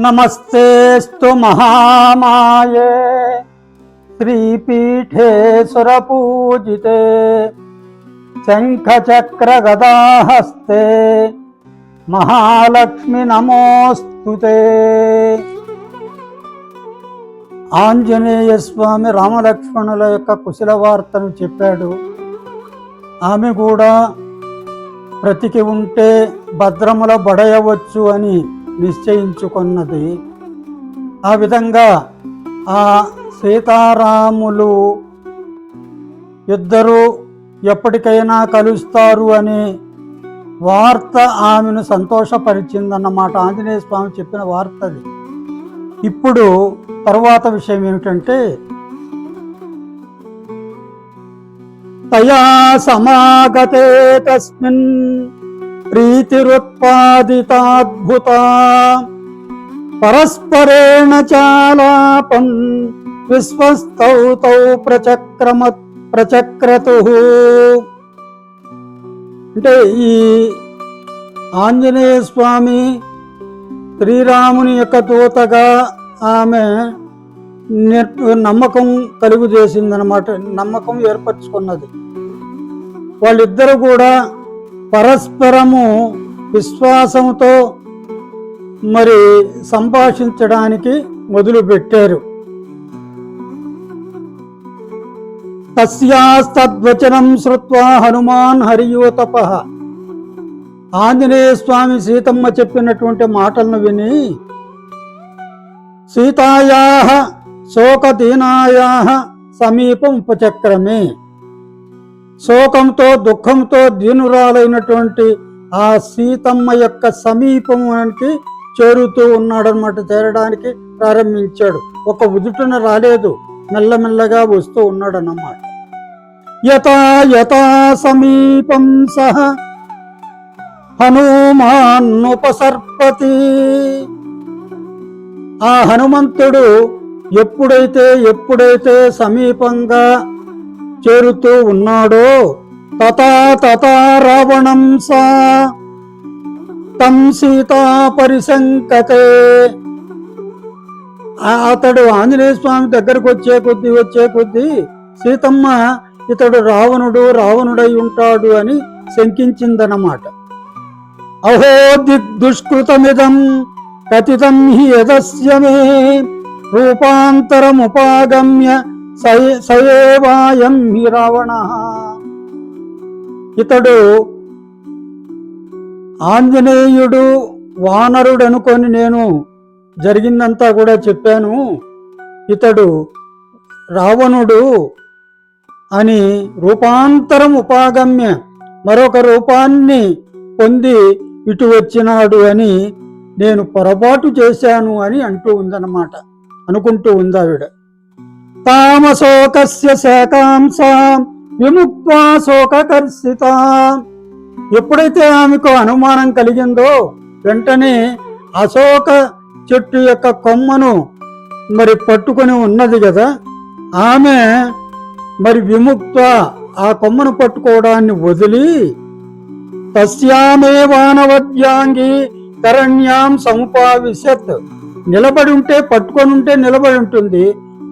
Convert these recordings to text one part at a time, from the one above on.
నమస్తేస్తు మహామాయే. శ్రీపీఠే సురపూజితే శంఖచక్రగదాహస్తే మహాలక్ష్మి నమోస్తుతే. ఆంజనేయ స్వామి రామలక్ష్మణుల యొక్క కుశల వార్తను చెప్పాడు. ఆమె కూడా బ్రతికి ఉంటే భద్రముల బడయవచ్చు అని నిశ్చయించుకున్నది. ఆ విధంగా ఆ సీతారాములు ఇద్దరు ఎప్పటికైనా కలుస్తారు అని వార్త ఆమెను సంతోషపరిచిందన్నమాట. ఆంజనేయ స్వామి చెప్పిన వార్త అది. ఇప్పుడు తర్వాత విషయం ఏమిటంటే తయా సమాగతే తస్మిన్ ప్రీతిరుత్పాదితాద్భుత పరస్పరేణ చాలాపం విశ్వస్తౌ తౌ ప్రచక్రమ ప్రచక్రతు అంటే ఈ ఆంజనేయ స్వామి శ్రీరాముని యొక్క దూతగా ఆమె నమ్మకం కలుగు చేసిందనమాట నమ్మకం ఏర్పరచుకున్నది. వాళ్ళిద్దరూ కూడా పరస్పరము విశ్వాసంతో మరి సంభాషించడానికి మొదలుపెట్టారు. తస్యాస్తద్వచనం శ్రుత్వా హనుమాన్ హరియోతప ఆంజనేయ స్వామి సీతమ్మ చెప్పినటువంటి మాటలను విని సీతాయా శోకదీనాయా సమీపం ఉపచక్రమే. శోకంతో దుఃఖంతో దీనురాలైనటువంటి ఆ సీతమ్మ యొక్క సమీపంకి చేరుతూ ఉన్నాడనమాట చేరడానికి ప్రారంభించాడు. ఒక ఉదుటున రాలేదు. మెల్లమెల్లగా వస్తూ ఉన్నాడన్నమాట. యథా యథా సమీపం సహ హనుమాన్నుపసర్పతి. ఆ హనుమంతుడు ఎప్పుడైతే ఎప్పుడైతే సమీపంగా చేరుతూ ఉన్నాడో. తథా తథా రావణం సా తం సీతా పరిశంకతే. అతడు ఆంజనేయ స్వామి దగ్గరకు వచ్చే కొద్దీ వచ్చే కొద్దీ సీతమ్మ ఇతడు రావణుడు రావణుడై ఉంటాడు అని శంకించిందన్నమాట. అహో దుష్కృతమిదం కథితం హి యదస్య మే. రూపాంతరముపాగమ్య సయేవాయం హి రావణ. ఇతడు ఆంజనేయుడు వానరుడు అనుకొని నేను జరిగిందంతా కూడా చెప్పాను. ఇతడు రావణుడు అని రూపాంతరం ఉపాగమ్య మరొక రూపాన్ని పొంది ఇటు వచ్చినాడు అని నేను పొరపాటు చేశాను అని అంటూ ఉందన్నమాట. అనుకుంటూ ఉంది కామశోకస్య తామశోకస్య విముక్వా శోకకర్షిత ఎప్పుడైతే ఆమెకు అనుమానం కలిగిందో వెంటనే అశోక చెట్టు యొక్క కొమ్మను మరి పట్టుకొని ఉన్నది కదా ఆమె మరి విముక్త ఆ కొమ్మను పట్టుకోవడాన్ని వదిలి తస్యామే వానవద్యాంగి తరణ్యాం సముపావిశత్. నిలబడి ఉంటే పట్టుకొని ఉంటే నిలబడి ఉంటుంది.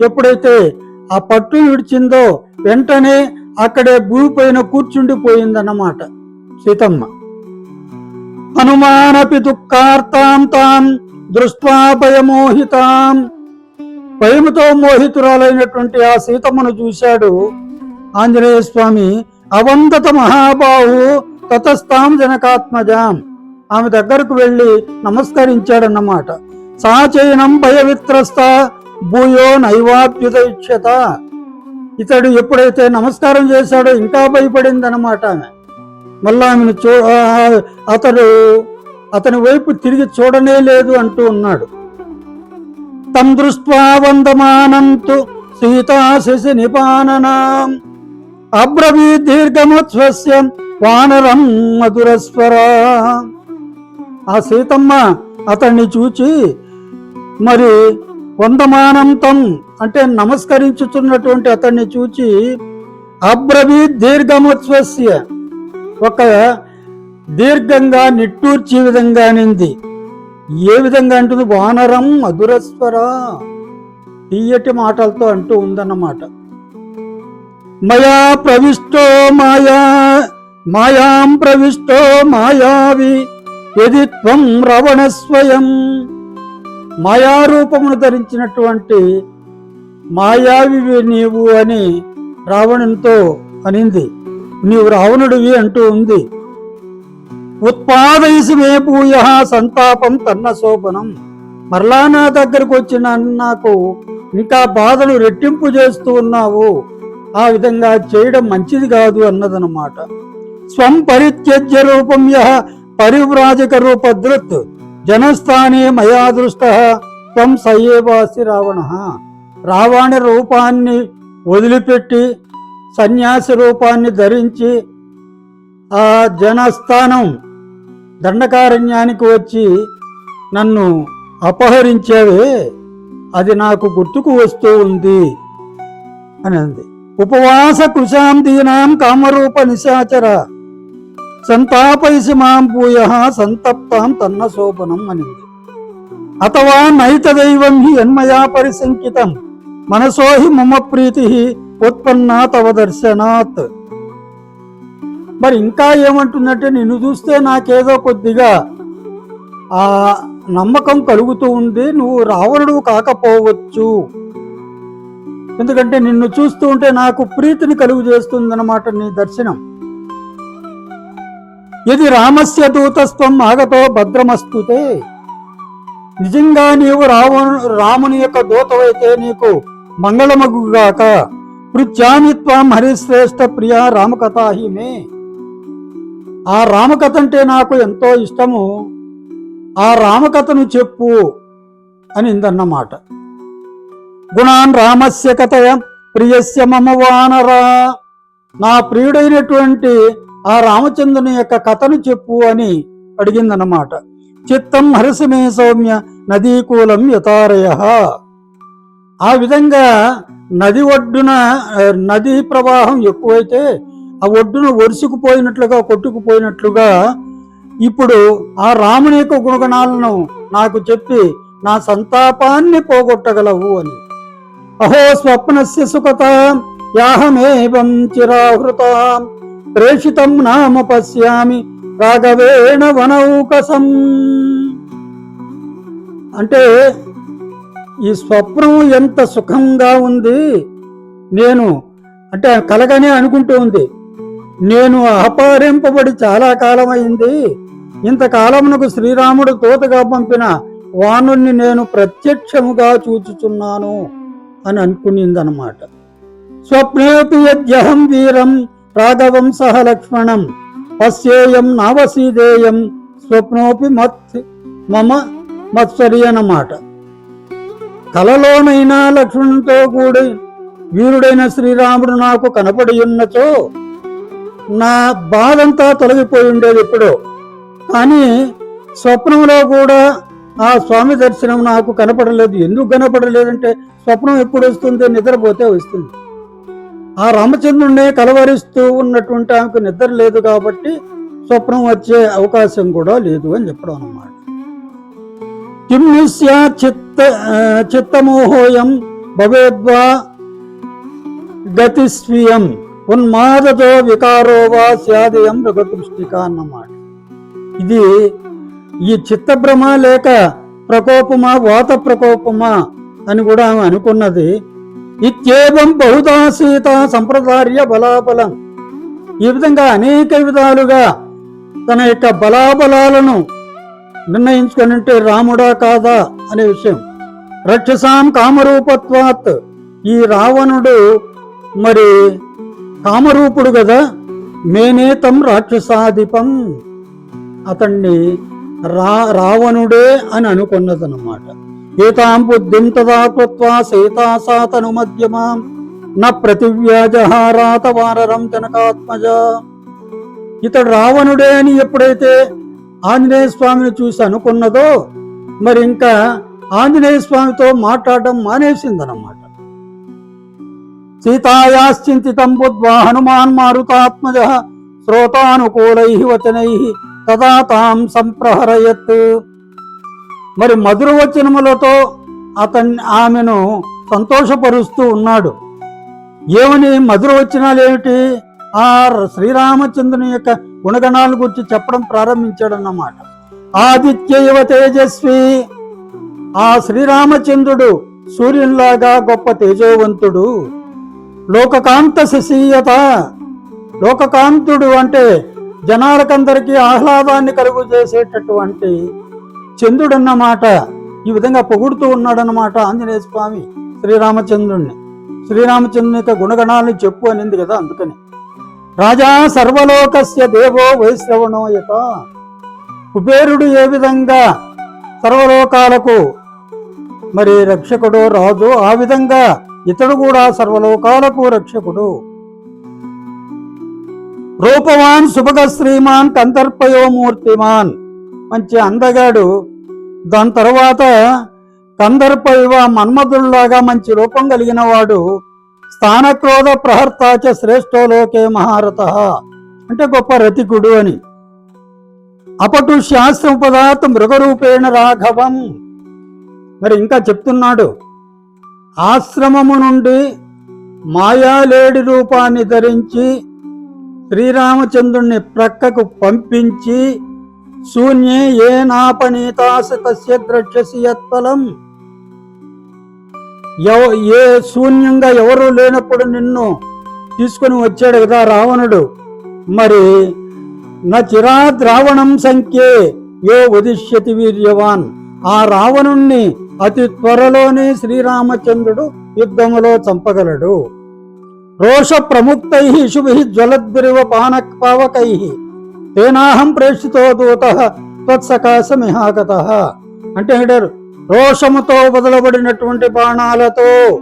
ఎప్పుడైతే ఆ పట్టు విడిచిందో వెంటనే అక్కడే భూమి పైన కూర్చుండిపోయిందన్నమాట సీతమ్మ. హనుమానపి దుఃఖార్తాం తాం దృష్ట్వా భయమోహితాం. భయముతో మోహితురాలైనటువంటి ఆ సీతమ్మను చూశాడు ఆంజనేయ స్వామి. అవందత మహాబాహు తతస్తాం జనకాత్మజాం. ఆమె దగ్గరకు వెళ్ళి నమస్కరించాడన్నమాట. సాచైనం భయవిత్రస్త భూయో నైవాప్యుదైక్షత ఇతడు ఎప్పుడైతే నమస్కారం చేశాడో ఇంకా భయపడిందనమాట ఆమె. మళ్ళా ఆమెను చూ అతడు అతని వైపు తిరిగి చూడనే లేదు అంటూ ఉన్నాడు. తం దృష్ట్వా వందమానంతు సీతాశిశి నిపాననాం. అబ్రవీ దీర్ఘముత్స్వస్య వానరం మధురస్వర. ఆ సీతమ్మ అతన్ని చూచి మరి వందమానంతం అంటే నమస్కరించుతున్నటువంటి అతన్ని చూచి అబ్రవీ దీర్ఘముత్స్వస్య. ఒక దీర్ఘంగా నిట్టూర్చి విధంగా నింది. ఏ విధంగా అంటుంది? వానరం మధురస్వర. తీయటి మాటలతో అంటూ ఉందన్నమాట. మయా ప్రవిష్టో మాయా మాయాం ప్రవిష్టో మాయావి. ఎది త్వం రవణ స్వయం. మాయారూపమును ధరించినటువంటి మాయావివి నీవు అని రావణునితో అనింది. నీవు రావణుడివి అంటూ ఉంది. ఉత్పాదయసి మే భూయ సంతాపం తన్న శోభనం. మరలా నా దగ్గరకు వచ్చిన నాకు ఇంకా బాధను రెట్టింపు చేస్తూ ఉన్నావు. ఆ విధంగా చేయడం మంచిది కాదు అన్నదన్నమాట. స్వం పరిత్యజ్య రూపం యహ పరివ్రాజక రూపదృత్ జనస్థానే మయా దృష్ట త్వం సయేవాసి రావణ రావణ రూపాన్ని వదిలిపెట్టి సన్యాసి రూపాన్ని ధరించి ఆ జనస్థానం దండకారణ్యానికి వచ్చి నన్ను అపహరించేవే అది నాకు గుర్తుకు వస్తూ ఉంది అని అంది. ఉపవాస కృషాం దీనాం కామరూప నిశాచర సంతాపైసి మాం భూయ సంతప్తాం తన్న శోభనం అనింది. అథవా నైత దైవం హి ఎన్మయా పరిశంకితం మనసో హి మమ ప్రీతి ఉత్పన్నా తవ దర్శనాత్. మరి ఇంకా ఏమంటుందంటే నిన్ను చూస్తే నాకేదో కొద్దిగా ఆ నమ్మకం కలుగుతూ ఉంది నువ్వు రావణుడు కాకపోవచ్చు. ఎందుకంటే నిన్ను చూస్తూ ఉంటే నాకు ప్రీతిని కలుగు చేస్తుందన్నమాట నీ దర్శనం. ఇది రామస్య దూతస్వం ఆగతో భద్రమస్తుతే నిజంగా నీవు రావణు రాముని యొక్క దూతవైతే నీకు మంగళమగుగాక పృచ్యామి త్వాం హరిశ్రేష్ఠ ప్రియ రామకథాహిమే ఆ రామకథ అంటే నాకు ఎంతో ఇష్టము. ఆ రామకథను చెప్పు అని ఇందన్నమాట. గుణాన్ రామస్య కథ ప్రియస్య మమ వానరా. నా ప్రియుడైనటువంటి ఆ రామచంద్రుని యొక్క కథను చెప్పు అని అడిగిందన్నమాట. చిత్తం హరసిమే సౌమ్య నదీకూలం యథారయ ఆ విధంగా నది ఒడ్డున నదీ ప్రవాహం ఎక్కువైతే ఆ ఒడ్డున ఒరుసుకుపోయినట్లుగా కొట్టుకుపోయినట్లుగా ఇప్పుడు ఆ రాముని యొక్క గుణగణాలను నాకు చెప్పి నా సంతాపాన్ని పోగొట్టగలవు అని. అహో స్వప్నస్య సుఖత యాహమేవం చిరాహృతాం. ప్రేషితం నామ పశ్యామి రాఘవేణ వనౌకసం అంటే ఈ స్వప్నం ఎంత సుఖంగా ఉంది నేను అంటే కలగనే అనుకుంటూ ఉంది. నేను అపహరింపబడి చాలా కాలమైంది. ఇంతకాలమునకు శ్రీరాముడు తోతగా పంపిన వానుణ్ణి నేను ప్రత్యక్షముగా చూచుచున్నాను అని అనుకునిందనమాట. స్వప్నేపి యద్యహం వీరం రాఘవం సహ లక్ష్మణం. పశ్యేయం నావసీదేయం స్వప్నోపి మత్ మమ మత్సరి అన్నమాట. కలలోనైనా లక్ష్మణునితో కూడి వీరుడైన శ్రీరాముడు నాకు కనపడి ఉన్నచో నా బాధంతా తొలగిపోయి ఉండేది ఎప్పుడో. కానీ స్వప్నంలో కూడా ఆ స్వామి దర్శనం నాకు కనపడలేదు. ఎందుకు కనపడలేదంటే స్వప్నం ఎప్పుడు వస్తుంది? నిద్రపోతే వస్తుంది. ఆ రామచంద్రుడినే కలవరిస్తూ ఉన్నటువంటి ఆమెకు నిద్ర లేదు కాబట్టి స్వప్నం వచ్చే అవకాశం కూడా లేదు అని చెప్పడం అన్నమాట. చిత్త చిత్తమోహోయం భవేద్వా గతిస్వీయం ఉన్మాదతో వికారో వా స్యాదయం మృగదృష్టిక అన్నమాట. ఇది ఈ చిత్తభ్రమ లేక ప్రకోపమా వాత ప్రకోపమా అని కూడా ఆమె అనుకున్నది ఇత్యేవం బహుదా సీత సంప్రదార్య బలాబలం. ఈ విధంగా అనేక విధాలుగా తన యొక్క బలాబలాలను నిర్ణయించుకొని ఉంటే రాముడా కాదా అనే విషయం. రక్షసాం కామరూపత్వాత్. ఈ రావణుడు మరి కామరూపుడు కదా మేనేతం రాక్షసాధిపం. అతన్ని రా రావణుడే అని అనుకున్నదన్నమాట. ఏతాం బుద్ధిం తదా కృత్వా సీతా సాతను మధ్యమాం న ప్రతివ్యాజహారాత వారరం జనకాత్మజ ఇతడు రావణుడే అని ఎప్పుడైతే ఆంజనేయ స్వామిని చూసి అనుకున్నదో మరి ఇంకా ఆంజనేయ స్వామితో మాట్లాడడం మానేసిందనమాట సీతాయాశ్చింతితం బుద్ధ్వా హనుమాన్ మారుతాత్మజ శ్రోతానుకూలై వచనై తదా తాం సంప్రహరయత్। మరి మధుర వచనములతో అతన్ని ఆమెను సంతోషపరుస్తూ ఉన్నాడు. ఏమని మధుర వచనాలు ఏమిటి? ఆ శ్రీరామచంద్రుని యొక్క గుణగణాల గురించి చెప్పడం ప్రారంభించాడన్నమాట. ఆదిత్యవ తేజస్వి. ఆ శ్రీరామచంద్రుడు సూర్యునిలాగా గొప్ప తేజోవంతుడు. లోకకాంత శశీయత. లోకకాంతుడు అంటే జనాలకందరికీ ఆహ్లాదాన్ని కలుగు చేసేటటువంటి చంద్రుడన్నమాట ఈ విధంగా పొగుడుతూ ఉన్నాడన్నమాట ఆంజనేయ స్వామి శ్రీరామచంద్రుణ్ణి. శ్రీరామచంద్రుని యొక్క గుణగణాలను చెప్పు అనింది కదా అందుకని. రాజా సర్వలోకస్య దేవో వైశ్రవణోయత కుబేరుడు ఏ విధంగా సర్వలోకాలకు మరి రక్షకుడు రాజు ఆ విధంగా ఇతడు కూడా సర్వలోకాలకు రక్షకుడు. రూపవాన్ శుభగ శ్రీమాన్ కందర్పయో మూర్తిమాన్ మంచి అందగాడు. దాని తర్వాత కందర్పైవ మన్మధుల్లాగా మంచి రూపం కలిగిన వాడు స్థానక్రోధ ప్రహర్తాచ శ్రేష్టోలోకే మహారథ. అంటే గొప్ప రతికుడు అని. అపటు శాస్త్ర పదార్థ మృగరూపేణ రాఘవం. మరి ఇంకా చెప్తున్నాడు. ఆశ్రమము నుండి మాయాలేడి రూపాన్ని ధరించి శ్రీరామచంద్రుణ్ణి ప్రక్కకు పంపించి శూన్యే ఏ నాపనీతాస తస్య యత్ఫలం ఎవ ఏ శూన్యంగా ఎవరు లేనప్పుడు నిన్ను తీసుకొని వచ్చాడు కదా రావణుడు। మరి నా చిరాద్ రావణం సంఖ్యే యో ఉదిష్యతి వీర్యవాన్। ఆ రావణుణ్ణి అతి త్వరలోనే శ్రీరామచంద్రుడు యుద్ధములో చంపగలడు। రోష ప్రముక్తై శుభి జ్వలద్భిరివ పానక్ పావకై। తేనాహం ప్రేషితో దూత త్వత్సకాశమిహాగత అంటే అంటారు? రోషముతో వదలబడినటువంటి బాణాలతో.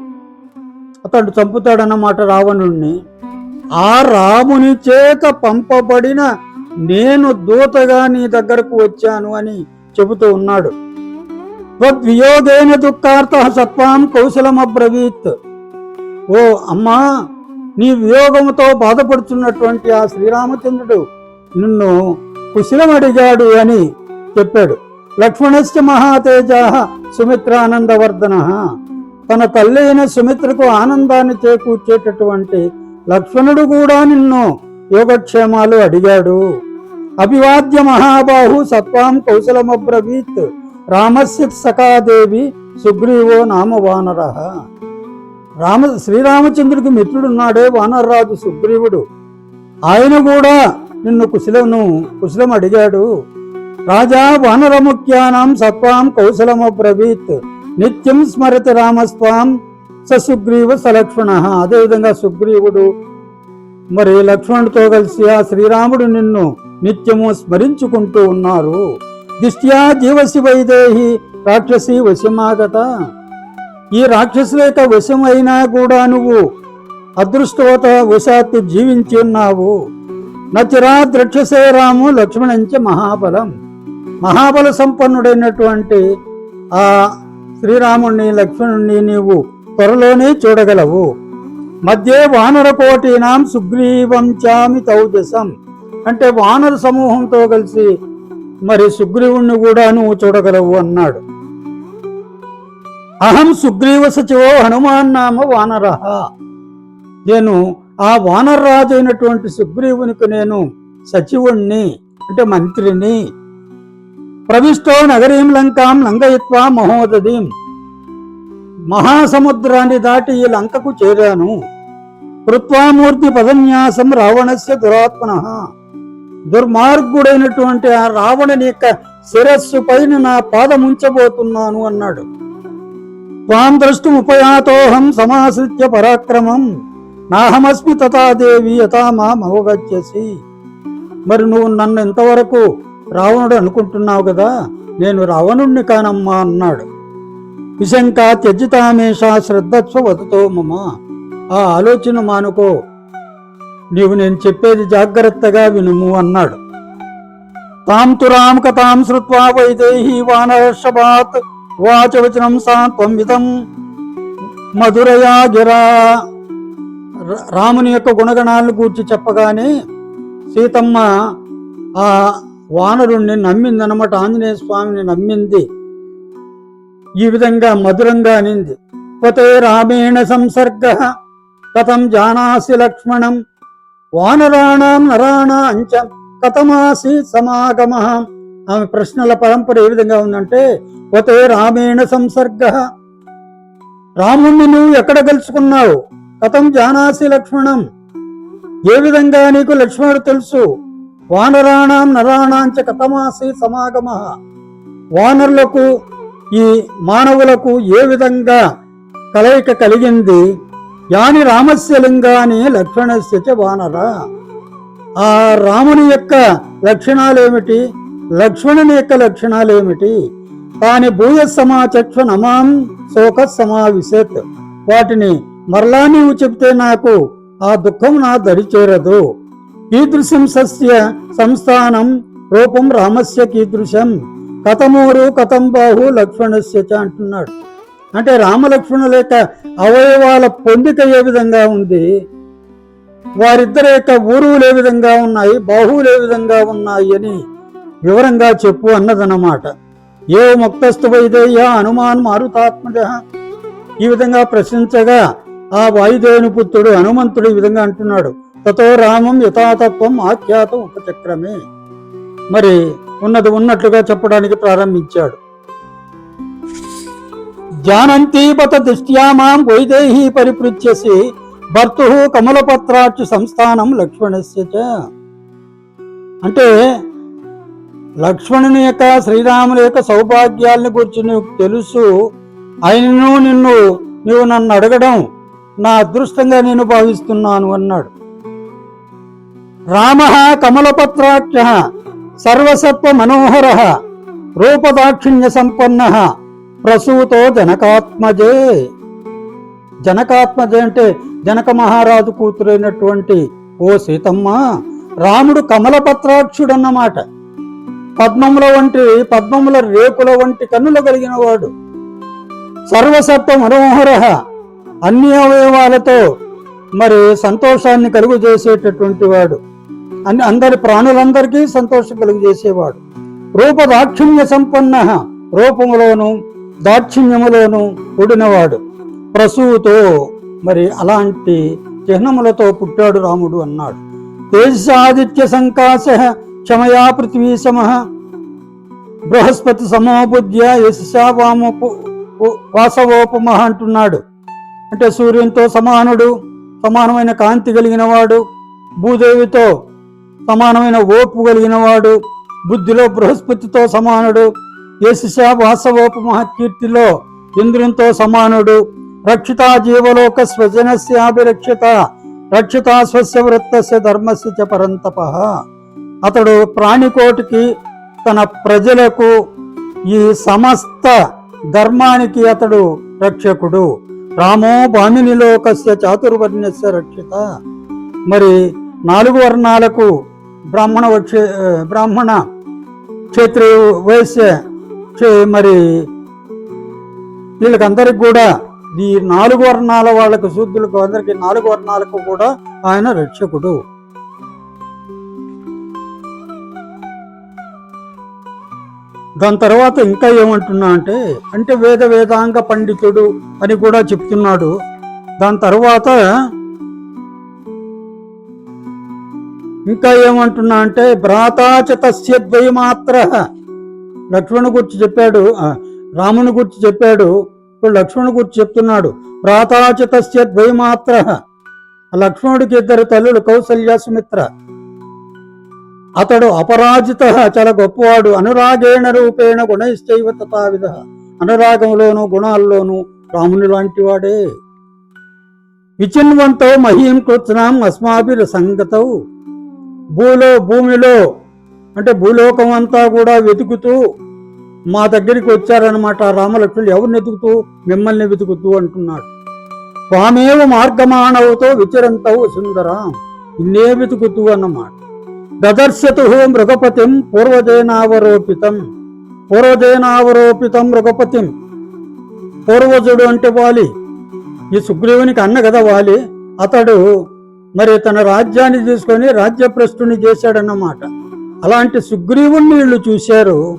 అతడు చంపుతాడన్నమాట రావణుణ్ణి. ఆ రాముని చేత పంపబడిన నేను దూతగా నీ దగ్గరకు వచ్చాను అని చెబుతూ ఉన్నాడు. త్వద్వియోగేన దుఃఖార్థ సత్వాం కౌశలమబ్రవీత్. ఓ అమ్మా నీ వియోగముతో బాధపడుతున్నటువంటి ఆ శ్రీరామచంద్రుడు నిన్ను కుశలమడిగాడు అని చెప్పాడు. లక్ష్మణశ్చ మహాతేజ సుమిత్రానందవర్ధన. తన తల్లి అయిన సుమిత్రకు ఆనందాన్ని చేకూర్చేటటువంటి లక్ష్మణుడు కూడా నిన్ను యోగక్షేమాలు అడిగాడు. అభివాద్య మహాబాహు సత్వాం కౌశలమబ్రవీత్. రామస్య సఖాదేవి సుగ్రీవో నామ వానర రామ శ్రీరామచంద్రుడికి మిత్రుడున్నాడే వానరరాజు సుగ్రీవుడు. ఆయన కూడా నిన్ను కుశలమును కుశలం అడిగాడు. రాజా వానరముఖ్యానం సత్వాం కౌశలమబ్రవీత్ నిత్యం స్మరతి రామస్వాం స సుగ్రీవ సలక్ష్మణ. అదేవిధంగా సుగ్రీవుడు మరి లక్ష్మణుడితో కలిసి ఆ శ్రీరాముడు నిన్ను నిత్యము స్మరించుకుంటూ ఉన్నారు. దిష్ట్యా జీవసి వైదేహి రాక్షసి వశమాగత. ఈ రాక్షసుల యొక్క వశమైనా కూడా నువ్వు అదృష్టవత వశాత్తు జీవించి ఉన్నావు. నచిరా ద్రక్షసే రాము లక్ష్మణంచ మహాబలం. మహాబల సంపన్నుడైనటువంటి ఆ శ్రీరాముణ్ణి లక్ష్మణుణ్ణి నీవు త్వరలోనే చూడగలవు. మధ్య వానర కోటీనాం సుగ్రీవం చామి తౌజసం. అంటే వానర సమూహంతో కలిసి మరి సుగ్రీవుణ్ణి కూడా నువ్వు చూడగలవు అన్నాడు. అహం సుగ్రీవ సచివో హనుమాన్ నామ వానర. నేను ఆ వానరరాజు అయినటువంటి సుగ్రీవునికి నేను సచివుణ్ణి అంటే మంత్రిని. ప్రవిష్టో నగరీం లంకాం లంకయత్వ మహోదదీం. మహాసముద్రాన్ని దాటి ఈ లంకకు చేరాను. కృత్వామూర్తి పదన్యాసం రావణస్య దురాత్మన. దుర్మార్గుడైనటువంటి ఆ రావణుని యొక్క శిరస్సు పైన నా పాదముంచబోతున్నాను అన్నాడు. త్వాం ద్రష్టుముపయాతోహం సమాశ్రిత్య పరాక్రమం. నాహమస్మి తథాదేవి యథా మామవగచ్చసి మరి నువ్వు నన్ను ఇంతవరకు రావణుడు అనుకుంటున్నావు కదా నేను రావణుణ్ణి కానమ్మా అన్నాడు. విశంక త్యజితామేష శ్రద్ధత్వ వదుతో మమ. ఆ ఆలోచన మానుకో. నీవు నేను చెప్పేది జాగ్రత్తగా వినుము అన్నాడు. తాం తురాం కథాం శ్రుత్వా వైదేహి వానర్షభాత్ వాచవచనం సాత్వం విధం మధురయా గిరా రాముని యొక్క గుణగణాలను గూర్చి చెప్పగానే సీతమ్మ ఆ వానరుణ్ణి నమ్మింది అనమాట ఆంజనేయ స్వామిని నమ్మింది. ఈ విధంగా మధురంగా అనింది. పోతే రామేణ సంసర్గ కథం జానాసి లక్ష్మణం వానరాణం నరాణాంచ కథమాసి సమాగమ. ఆమె ప్రశ్నల పరంపర ఏ విధంగా ఉందంటే పోతే రామేణ సంసర్గ రాముణ్ణి నువ్వు ఎక్కడ కలుసుకున్నావు కథం జానాసి లక్ష్మణం. ఏ విధంగా నీకు లక్ష్మణుడు తెలుసు? వానరాణం నరాణాంచ కథమాసి సమాగమ. వానరులకు ఈ మానవులకు ఏ విధంగా కలయిక కలిగింది? యాని రామస్య లింగాని లక్ష్మణస్య వానర. ఆ రాముని యొక్క లక్షణాలేమిటి? లక్ష్మణుని యొక్క లక్షణాలేమిటి? తాని భూయ సమాచక్ష నమాం శోక సమావిశత్. వాటిని మరలా నీవు చెప్తే నాకు ఆ దుఃఖం నా దరిచేరదు కీదృశం సస్య సంస్థానం రూపం రామస్య కీదృశం కథమూరు కథం బాహు లక్ష్మణస్య అంటున్నాడు. అంటే రామలక్ష్మణుల యొక్క అవయవాల పొందిక ఏ విధంగా ఉంది? వారిద్దరి యొక్క ఊరువులు ఏ విధంగా ఉన్నాయి? బాహువులు ఏ విధంగా ఉన్నాయి అని వివరంగా చెప్పు అన్నదన్నమాట. ఏ ముక్తస్థు వైదేయ హనుమాన్ మారుతాత్మజ. ఈ విధంగా ప్రశ్నించగా ఆ వాయుదేవుని పుత్రుడు హనుమంతుడు ఈ విధంగా అంటున్నాడు. తతో రామం యథాతత్వం ఆఖ్యాతం ఉపచక్రమే. మరి ఉన్నది ఉన్నట్లుగా చెప్పడానికి ప్రారంభించాడు. జానంతీపత దృష్ట్యా మాం వైదేహి పరిపృచ్యసి భర్తు కమలపత్రాక్ష సంస్థానం లక్ష్మణస్య అంటే లక్ష్మణుని యొక్క శ్రీరాముని యొక్క సౌభాగ్యాలను గురించి నీకు తెలుసు. ఆయనను నిన్ను నువ్వు నన్ను అడగడం నా అదృష్టంగా నేను భావిస్తున్నాను అన్నాడు. రామ కమలపత్రాక్ష సర్వసత్వ మనోహర రూపదాక్షిణ్య సంపన్న ప్రసూతో జనకాత్మజే. జనకాత్మజే అంటే జనక మహారాజు కూతురైనటువంటి ఓ సీతమ్మ రాముడు కమలపత్రాక్షుడు అన్నమాట పద్మముల వంటి పద్మముల రేకుల వంటి కన్నులు కలిగిన వాడు. సర్వసత్వ మనోహర అన్ని అవయవాలతో మరి సంతోషాన్ని కలుగు చేసేటటువంటి వాడు. అన్ని అందరి ప్రాణులందరికీ సంతోషం కలుగు చేసేవాడు. రూప దాక్షిణ్య సంపన్న రూపములోను దాక్షిణ్యములోను కూడినవాడు. ప్రసూతో మరి అలాంటి చిహ్నములతో పుట్టాడు రాముడు అన్నాడు. తేజసాదిత్య సంకాశ క్షమయా పృథ్వీ సమ. బృహస్పతి సమోబుద్ధ్య యశా వామోపు వాసవోపమ అంటున్నాడు. అంటే సూర్యునితో సమానుడు సమానమైన కాంతి కలిగిన వాడు భూదేవితో సమానమైన ఓపు కలిగిన వాడు బుద్ధిలో బృహస్పతితో సమానుడు యశ వాసవోపమహకీర్తిలో ఇంద్రునితో సమానుడు రక్షితా జీవలోక స్వజనస్యాభిరక్షిత రక్షిత స్వస్య వృత్తస్య ధర్మస్య చ పరంతప. అతడు ప్రాణికోటికి తన ప్రజలకు ఈ సమస్త ధర్మానికి అతడు రక్షకుడు. రామో భామిని లోకస్య చాతుర్వర్ణస్య రక్షిత. మరి నాలుగు వర్ణాలకు బ్రాహ్మణ వచ్చే బ్రాహ్మణ క్షత్రియ వయస్య మరి వీళ్ళకందరికి కూడా ఈ నాలుగు వర్ణాల వాళ్ళకు శూద్రులకు అందరికీ నాలుగు వర్ణాలకు కూడా ఆయన రక్షకుడు. దాని తర్వాత ఇంకా ఏమంటున్నా అంటే అంటే వేద వేదాంగ పండితుడు అని కూడా చెప్తున్నాడు. దాని తర్వాత ఇంకా ఏమంటున్నా అంటే భ్రాతాచతస్య ద్వయమాత్ర లక్ష్మణు గురించి చెప్పాడు రాముని గురించి చెప్పాడు. ఇప్పుడు లక్ష్మణు గురించి చెప్తున్నాడు భ్రాతాచ తస్య ద్వయమాత్ర లక్ష్మణుడికి ఇద్దరు తల్లులు కౌసల్య సుమిత్ర. అతడు అపరాజిత చాలా గొప్పవాడు. అనురాగేణ రూపేణ గుణైశ్చైవ తథావిధ. అనురాగంలోను గుణాల్లోనూ రాముని లాంటి వాడే. విచిన్వంతో మహీం కృత్నాం అస్మాభిర్ సంగతౌ. భూలో భూమిలో అంటే భూలోకం అంతా కూడా వెతుకుతూ మా దగ్గరికి వచ్చారనమాట రామలక్ష్మణులు ఎవరిని వెతుకుతూ? మిమ్మల్ని వెతుకుతూ అంటున్నాడు. త్వామేవ మార్గమానవుతో విచరంతవు సుందరం. ఇన్నే వెతుకుతూ అన్నమాట. దదర్శతు మృగపతిం పూర్వజైనావరోపితం. పూర్వజైనావరోపితం మృగపతిం. పూర్వజుడు అంటే వాలి. ఈ సుగ్రీవునికి అన్న కదా వాలి. అతడు మరి తన రాజ్యాన్ని తీసుకొని రాజ్యభ్రష్టుని చేశాడన్నమాట. అలాంటి సుగ్రీవుణ్ణి వీళ్ళు చూశారు.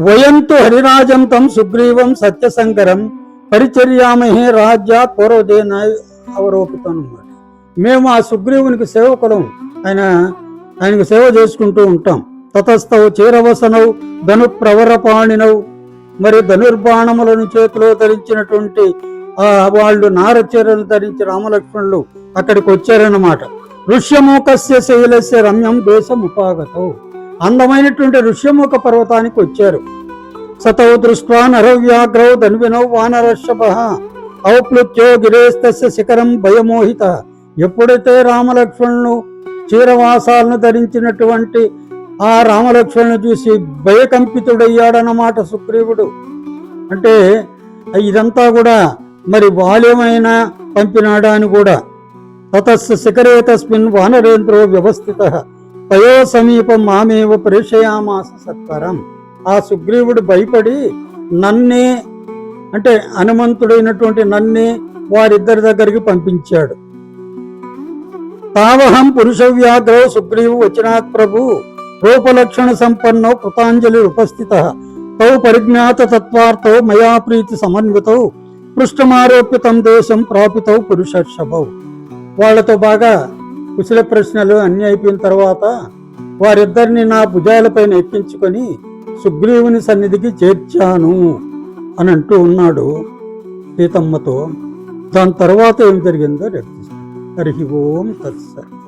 వయంతు హరిరాజంతం సుగ్రీవం సత్యశంకరం పరిచర్యామహే రాజ్య పూర్వదేన అవరోపితం అన్నమాట మేము ఆ సుగ్రీవునికి సేవకులం. ఆయన ఆయనకు సేవ చేసుకుంటూ ఉంటాం. తతస్థవు చీరవసనవు ధను ప్రవరపాణినవు మరి ధనుర్బాణములను చేతిలో ధరించినటువంటి ఆ వాళ్ళు నార చీరలు ధరించి రామలక్ష్మణులు అక్కడికి వచ్చారన్నమాట. ఋష్యముఖస్య శైలస్య రమ్యం దేశం ఉపాగతం అందమైనటువంటి ఋష్యముఖ పర్వతానికి వచ్చారు. సతౌ దృష్ట్వా నరవ్యాఘ్రౌ ధన్వినౌ వానరషభ ఔప్లుత్యో గిరేస్తస్య శిఖరం భయమోహిత. ఎప్పుడైతే రామలక్ష్మణులు చీరవాసాలను ధరించినటువంటి ఆ రామలక్ష్మణుని చూసి భయకంపితుడయ్యాడన్నమాట సుగ్రీవుడు. అంటే ఇదంతా కూడా మరి బాల్యమైన పంపినాడా అని కూడా తతస్ శిఖరే తస్మిన్ వానరేంద్రో వ్యవస్థిత పయో సమీపం మామేవ ప్రేషయామాస సత్వరం. ఆ సుగ్రీవుడు భయపడి నన్నే అంటే హనుమంతుడైనటువంటి నన్నే వారిద్దరి దగ్గరికి పంపించాడు. తావహం పురుష సుగ్రీవు వచనాత్ ప్రభు. రూపలక్షణ సంపన్నో కృతాంజలి ఉపస్థిత. తౌ పరిజ్ఞాత తత్వార్థౌ మయా ప్రీతి సమన్వితౌ. పృష్ఠమారోపితం దేశం ప్రాపితౌ పురుషర్షభౌ. వాళ్ళతో బాగా కుశల ప్రశ్నలు అన్ని అయిపోయిన తర్వాత వారిద్దరిని నా భుజాలపైన ఎక్కించుకొని సుగ్రీవుని సన్నిధికి చేర్చాను అని అంటూ ఉన్నాడు సీతమ్మతో. దాని తర్వాత ఏం జరిగిందో రేపు చూస్తాం. హరి ఓం తత్సత్